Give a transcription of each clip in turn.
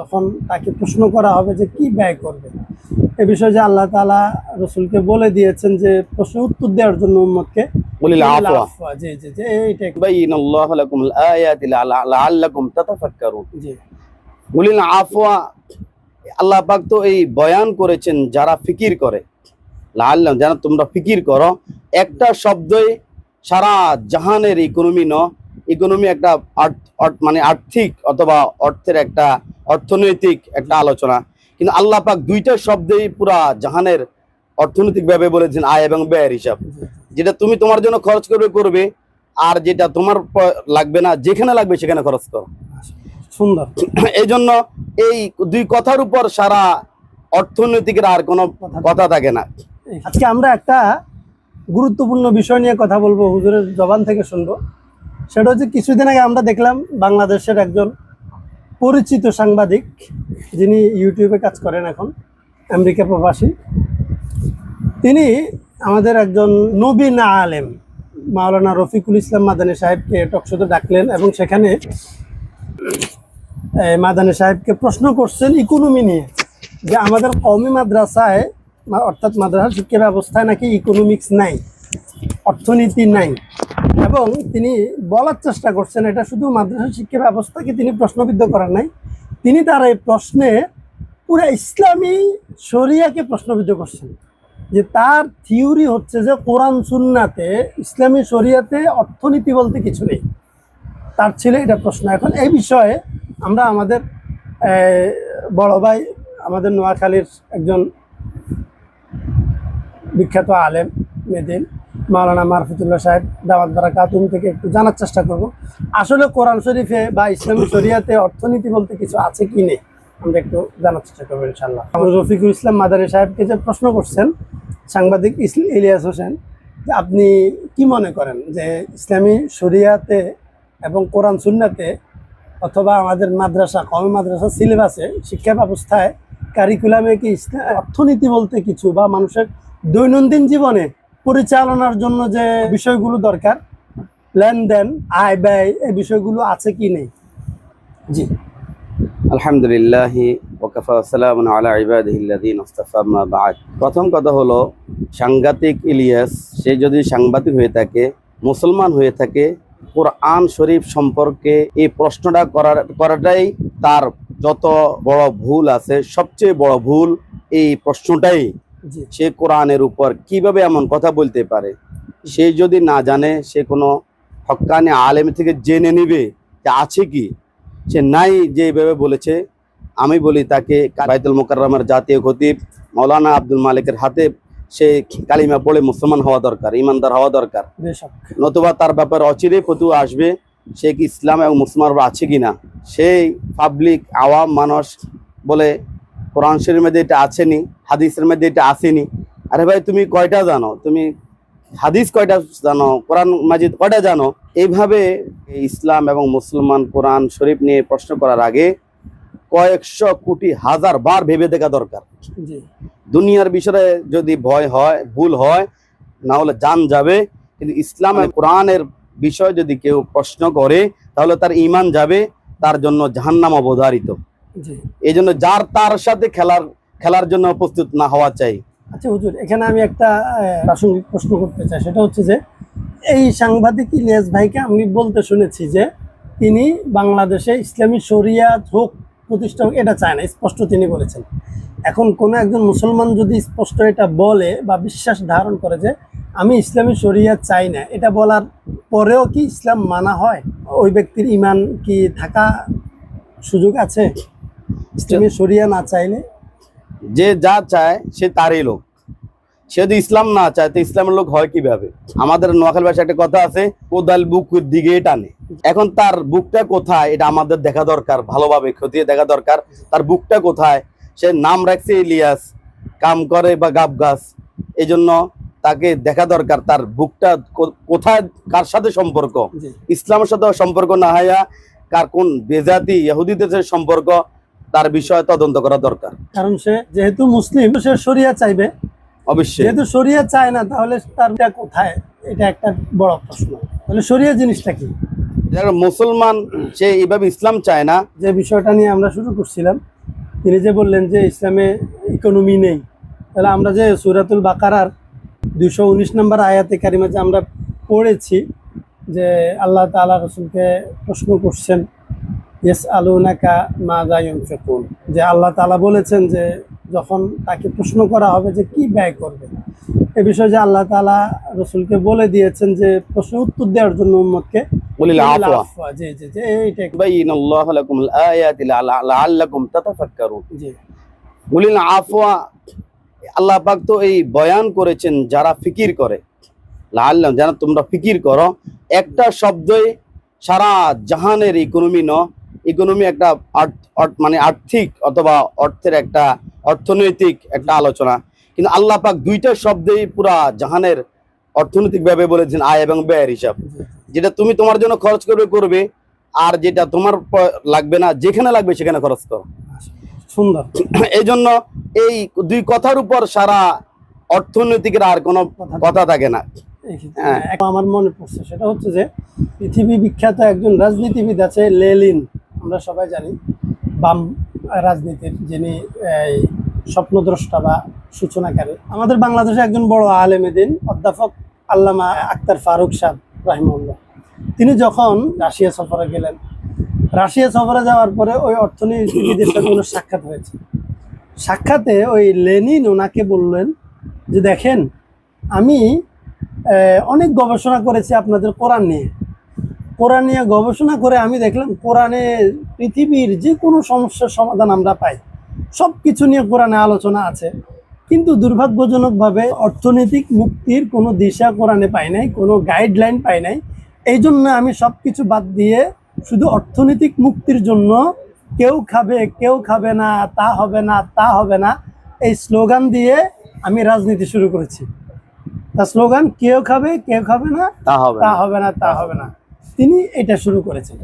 তখন তাকে প্রশ্ন করা হবে যে কি ব্যয় করবে? এ বিষয়ে যে আল্লাহ তাআলা রসুলকে বলে দিয়েছেন যে প্রশ্নের উত্তর দেওয়ার জন্য উম্মতকে। আফওয়া। জি জি জি এইটাই বাইন আল্লাহ লাকুম আয়াতি লাআল্লাকুম তাতাফাক্কারুন। জি। বলিল আফওয়া আল্লাহ পাক তো এই বয়ান করেছেন যারা ফিকির করে। যেন তোমরা ফিকির করো। একটা শব্দই সারা জাহানের ইকোনমি ন ইকোনমি একটা মানে আর্থিক অথবা অর্থের একটা অর্থনৈতিক একটা আলোচনা। কিন্তু আল্লাহ পাক দুইটা শব্দেই পুরা জাহানের অর্থনৈতিক ভাবে বলেছেন আয় এবং ব্যয়ের হিসাব। যেটা তুমি তোমার জন্য খরচ করবে করবে আর যেটা তোমার লাগবে না যেখানে লাগবে সেখানে খরচ করো। সুন্দর। এই জন্য এই দুই কথার উপর সারা অর্থনৈতিকের আর কোনো কথা থাকে না। আজকে আমরা একটা গুরুত্বপূর্ণ বিষয় নিয়ে কথা বলব হুজুরের জবান থেকে শুনব। সেটা হচ্ছে কিছুদিন আগে আমরা দেখলাম বাংলাদেশের একজন পরিচিত সাংবাদিক, যিনি ইউটিউবে কাজ করেন এখন, আমেরিকা প্রবাসী। তিনি আমাদের একজন নবীন আলেম, মাওলানা রফিকুল ইসলাম মাদানী সাহেবকে টকশোতে ডাকলেন এবং সেখানে মাদানী সাহেবকে প্রশ্ন করছেন ইকোনমি নিয়ে, যে আমাদের কওমি মাদ্রাসায়, অর্থাৎ মাদ্রাসা শিক্ষা ব্যবস্থায় নাকি ইকোনমিক্স নাই, অর্থনীতি নাই। এবং তিনি বলার চেষ্টা করছেন, এটা শুধু মাদ্রাসা শিক্ষা ব্যবস্থাকে তিনি প্রশ্নবিদ্ধ করার নাই, তিনি তার এই প্রশ্নে পুরো ইসলামী শরিয়াকে প্রশ্নবিদ্ধ করছেন যে তার থিওরি হচ্ছে যে কোরআন সুন্নাতে, ইসলামী শরিয়াতে অর্থনীতি বলতে কিছু নেই। তার ছিল এটা প্রশ্ন। এখন এই বিষয়ে আমরা আমাদের বড় ভাই, আমাদের নোয়াখালীর একজন বিখ্যাত আলেম মেদিন মাওলানা মারফুতুল্লাহ সাহেব দাওয়াত বারা কাতুম থেকে একটু জানার চেষ্টা করব। আসলে কোরআন শরীফে বা ইসলামী শরিয়াতে অর্থনীতি বলতে কিছু আছে কি নেই? আমরা একটু জানার চেষ্টা করব ইনশাল্লাহ রফিকুল ইসলাম মাদারি সাহেবকে যে প্রশ্ন করছেন, সাংবাদিক ইলিয়াস হোসেন আপনি কি মনে করেন যে ইসলামী শরিয়াতে এবং কোরআন সুন্নাতে অথবা আমাদের মাদ্রাসা কমে মাদ্রাসা সিলেবাসে শিক্ষা ব্যবস্থায় কারিকুলামে কি অর্থনীতি বলতে কিছু বা মানুষের দৈনন্দিন জীবনে পরিচালনার জন্য যে বিষয়গুলো দরকার, লেনদেন, আয় ব্যয়, এই বিষয়গুলো আছে কি নেই? জি। আলহামদুলিল্লাহ প্রথম কথা হলো, সাংঘাতিক ইলিয়াস, সে যদি সাংবাদিক হয়ে থাকে, মুসলমান হয়ে থাকে, কোরআন শরীফ সম্পর্কে এই প্রশ্নটা করার, করাটাই তার যত বড় ভুল আছে, সবচেয়ে বড় ভুল এই প্রশ্নটাই। সে কোরআনের উপর কীভাবে এমন কথা বলতে পারে? সে যদি না জানে সে কোনো হক্কানি আলেম থেকে জেনে নিবে যে আছে কি? সে নাই যে যেভাবে বলেছে। আমি বলি তাকে বাইতুল মোকাররমের জাতীয় খতিব মৌলানা আব্দুল মালিকের হাতে সে কালিমা পড়ে মুসলমান হওয়া দরকার ইমানদার হওয়া দরকার। নতুবা তার ব্যাপারে অচিরে ফতুয়া আসবে সে কি ইসলাম এবং মুসলমান আছে কি না সেই পাবলিক আওয়াম মানুষ বলে কোরআন শরীফের মধ্যে এটা আসেনি হাদিসের মধ্যে এটা আসেনি। আরে ভাই তুমি কয়টা জানো? তুমি হাদিস কয়টা জানো? কোরআন মাজিদ কয়টা জানো? এইভাবে ইসলাম এবং মুসলমান কোরআন শরীফ নিয়ে প্রশ্ন করার আগে কয়েকশো কোটি হাজার বার ভেবে দেখা দরকার। দুনিয়ার বিষয়ে যদি ভয় হয় ভুল হয় না হলে জান যাবে। কিন্তু ইসলাম এবং কোরআনের বিষয় যদি কেউ প্রশ্ন করে তাহলে তার ইমান যাবে তার জন্য জাহান্নাম অবধারিত। এই জন্য যার তার সাথে খেলার খেলার জন্য প্রস্তুত না হওয়া চাই। আচ্ছা হুজুর এখানে আমি একটা প্রাসঙ্গিক প্রশ্ন করতে চাই। সেটা হচ্ছে যে এই সাংবাদিক ইলিয়াস ভাইকে আমি বলতে শুনেছি যে তিনি বাংলাদেশে ইসলামী শরিয়া হোক প্রতিষ্ঠা হোক এটা চায় না স্পষ্ট তিনি বলেছেন। এখন কোনো একজন মুসলমান যদি স্পষ্ট এটা বলে বা বিশ্বাস ধারণ করে যে আমি ইসলামী শরিয়া চাই না এটা বলার পরেও কি ইসলাম মানা হয়? ওই ব্যক্তির ইমান কি থাকা সুযোগ আছে? ইসলামী শরিয়া না চাইলে যে যা চায় সে তারই লোক। সে যদি ইসলাম না চায় তো ইসলামের লোক হয় কীভাবে? আমাদের নোয়াখালী ভাষায় একটা কথা আছে কোদাল বুক দিকে টানে। এখন তার বুকটা কোথায় এটা আমাদের দেখা দরকার ভালোভাবে খতিয়ে দেখা দরকার। তার বুকটা কোথায়? সে নাম রাখছে ইলিয়াস কাম করে বা গাব গাছ। এই জন্য তাকে দেখা দরকার তার বুকটা কোথায় কার সাথে সম্পর্ক? ইসলামের সাথে সম্পর্ক না হইয়া কার কোন বেজাতি ইহুদিদের সাথে সম্পর্ক? তার বিষয়ে তদন্ত করা দরকার। কারণ সে যেহেতু মুসলিম সে শরিয়া চাইবে। অবশ্যই। যেহেতু শরিয়া চায় না তাহলে তার কোথায়? এটা একটা বড় প্রশ্ন। তাহলে সরিয়া জিনিসটা কি? যারা মুসলমান সে এইভাবে ইসলাম চায় না। যে বিষয়টা নিয়ে আমরা শুরু করছিলাম তিনি যে বললেন যে ইসলামে ইকোনমি নেই তাহলে আমরা যে সুরাতুল বাকারার দুশো উনিশ নম্বর আয়াতে কারিমা যে আমরা পড়েছি যে আল্লাহ তাআলা রসুলকে প্রশ্ন করছেন ইয়েস আলুনাকা মা গায়ন ফেকুন যে আল্লাহ তালা বলেছেন যে যখন তাকে প্রশ্ন করা হবে যে কি ব্যয় করবে এ বিষয়ে যে আল্লাহ তাআলা রসুলকে বলে দিয়েছেন যে প্রশ্নের উত্তর দেওয়ার জন্য উম্মতকে। আল্লাহ পাক তো এই বয়ান করেছেন যারা ফিকির করে। লাআল্লাম যারা তোমরা ফিকির করো একটা শব্দই সারা জাহানের ইকোনমি ন ইকোনমি একটা মানে আর্থিক অথবা অর্থের একটা অর্থনৈতিক একটা আলোচনা। কিন্তু আল্লাহ পাক দুইটা শব্দেই পুরা জাহানের অর্থনৈতিক ভাবে বলেছেন আয় এবং ব্যয়ের হিসাব। যেটা তুমি তোমার জন্য খরচ করবে করবে আর যেটা তোমার লাগবে না যেখানে লাগবে সেখানে খরচ করো। সুন্দর। এই জন্য এই দুই কথার উপর সারা অর্থনৈতিকের আর কোনো কথা থাকে না। হ্যাঁ। আমার মনে পড়ছে সেটা হচ্ছে যে পৃথিবী বিখ্যাত একজন রাজনীতিবিদ আছে লেলিন। আমরা সবাই জানি বাম রাজনীতির যিনি স্বপ্নদ্রষ্টা বা সূচনাকারী, আমাদের বাংলাদেশে একজন বড় আলেমেদিন অধ্যাপক আল্লামা আক্তার ফারুক সাহ রাহিমুল্লাহ তিনি যখন রাশিয়া সফরে গেলেন, রাশিয়া সফরে যাওয়ার পরে ওই অর্থনীতিবিদের সাথে ওনার সাক্ষাৎ হয়েছে। সাক্ষাতে ওই লেনিন ওনাকে বললেন যে, দেখেন, আমি অনেক গবেষণা করেছি আপনাদের কোরআন নিয়ে। কোরআন নিয়ে গবেষণা করে আমি দেখলাম কোরআনে পৃথিবীর যে কোনো সমস্যার সমাধান আমরা পাই। সব কিছু নিয়ে কোরআনে আলোচনা আছে। কিন্তু দুর্ভাগ্যজনকভাবে অর্থনৈতিক মুক্তির কোনো দিশা কোরআনে পাই নাই কোনো গাইডলাইন পাই নাই। এই জন্য আমি সব কিছু বাদ দিয়ে শুধু অর্থনৈতিক মুক্তির জন্য কেউ খাবে কেউ খাবে না তা হবে না তা হবে না এই স্লোগান দিয়ে আমি রাজনীতি শুরু করেছি। তা স্লোগান কেউ খাবে কেউ খাবে না তা হবে তা হবে না তা হবে না। তিনি এটা শুরু করেছেন।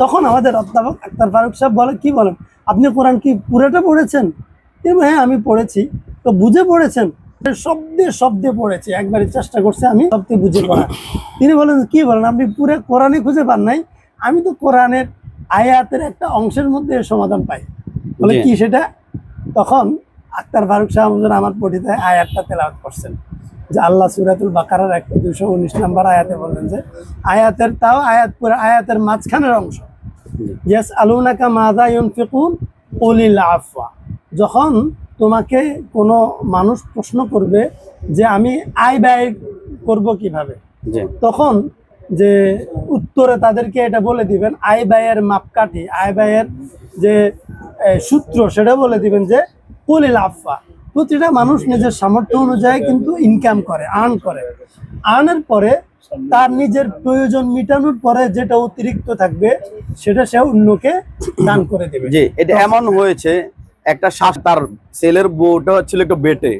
তখন আমাদের অধ্যাপক আক্তার ফারুক সাহেব বলে কি বলেন? আপনি কোরআন কি পুরোটা পড়েছেন? হ্যাঁ আমি পড়েছি। তো বুঝে পড়েছেন? শব্দে শব্দে পড়েছি। একবারই চেষ্টা করছে আমি শব্দে বুঝে পড়া তিনি বলেন কি বলেন? আপনি পুরো কোরআনে খুঁজে পান নাই। আমি তো কোরআনের আয়াতের একটা অংশের মধ্যে সমাধান পাই। বলে কি সেটা? তখন আক্তার ফারুক সাহেব আমার পঠিত আয়াতটা তেলাওয়াত করছেন। যে আল্লাহ সুরাতুল বাকারার একটা দুশো উনিশ নম্বর আয়াতে বললেন যে আয়াতের তাও আয়াত পুরো আয়াতের মাঝখানের অংশ। ইয়াস আলুনাকা মাদা ইউনফিকুন উলিল আফওয়া। যখন তোমাকে কোনো মানুষ প্রশ্ন করবে যে আমি আয় ব্যয় করব কীভাবে? তখন যে উত্তরে তাদেরকে এটা বলে দিবেন আয় ব্যয়ের মাপকাঠি আয় ব্যয়ের যে সূত্র সেটা বলে দিবেন যে কলিল আফা প্রতিটা মানুষ নিজের সামর্থ্য অনুযায়ী কিন্তু ইনকাম করে আর্ন করে। আর্নের পরে তার নিজের প্রয়োজন মেটানোর পরে যেটা অতিরিক্ত থাকবে সেটা সে অন্যকে দান করে দেবে। জি এটা এমন হয়েছে একটা শ্বাস তার ছেলের বউটা ছিল একটু বেটে।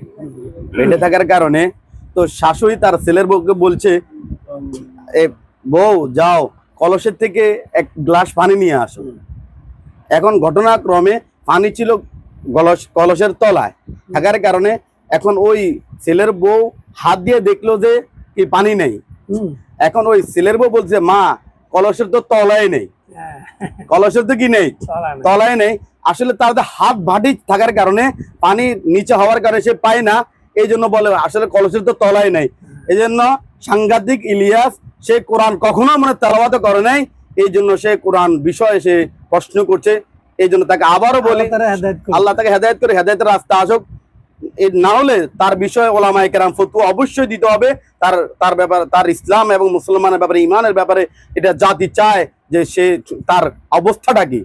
বেটে থাকার কারণে তো শাশুড়ি তার ছেলের বউকে বলছে এ বউ যাও কলসের থেকে এক গ্লাস পানি নিয়ে আসো। এখন ঘটনাক্রমে পানি ছিল কলস কলসের তলায়। থাকার কারণে এখন ওই ছেলের বউ হাত দিয়ে দেখল যে কি পানি নেই। এখন ওই ছেলের বউ বলছে মা কলসের তো তলায় নেই। হ্যাঁ, কলসের তো কি নেই? তলায় নেই। আসলে তার হাত ভাটি থাকার কারণে পানি নিচে হওয়ার কারণে সে পায় না। এই জন্য বলে আসলে কলসের তো তলায় নেই। এই জন্য সাংঘাতিক ইলিয়াস সে কোরআন কখনো মানে তেলাওয়াত করে নাই। এই জন্য সে কোরআন বিষয়ে সে প্রশ্ন করছে। এই জন্য তাকে আবারও বলি আল্লাহ তাকে হেদায়ত করে হেদায়তের রাস্তা আসুক। না হলে তার বিষয়ে ওলামা কেরাম ফতু অবশ্যই দিতে হবে। তার তার ব্যাপারে তার ইসলাম এবং মুসলমানের ব্যাপারে ইমানের ব্যাপারে এটা জাতি চায় যে সে তার অবস্থাটা কি।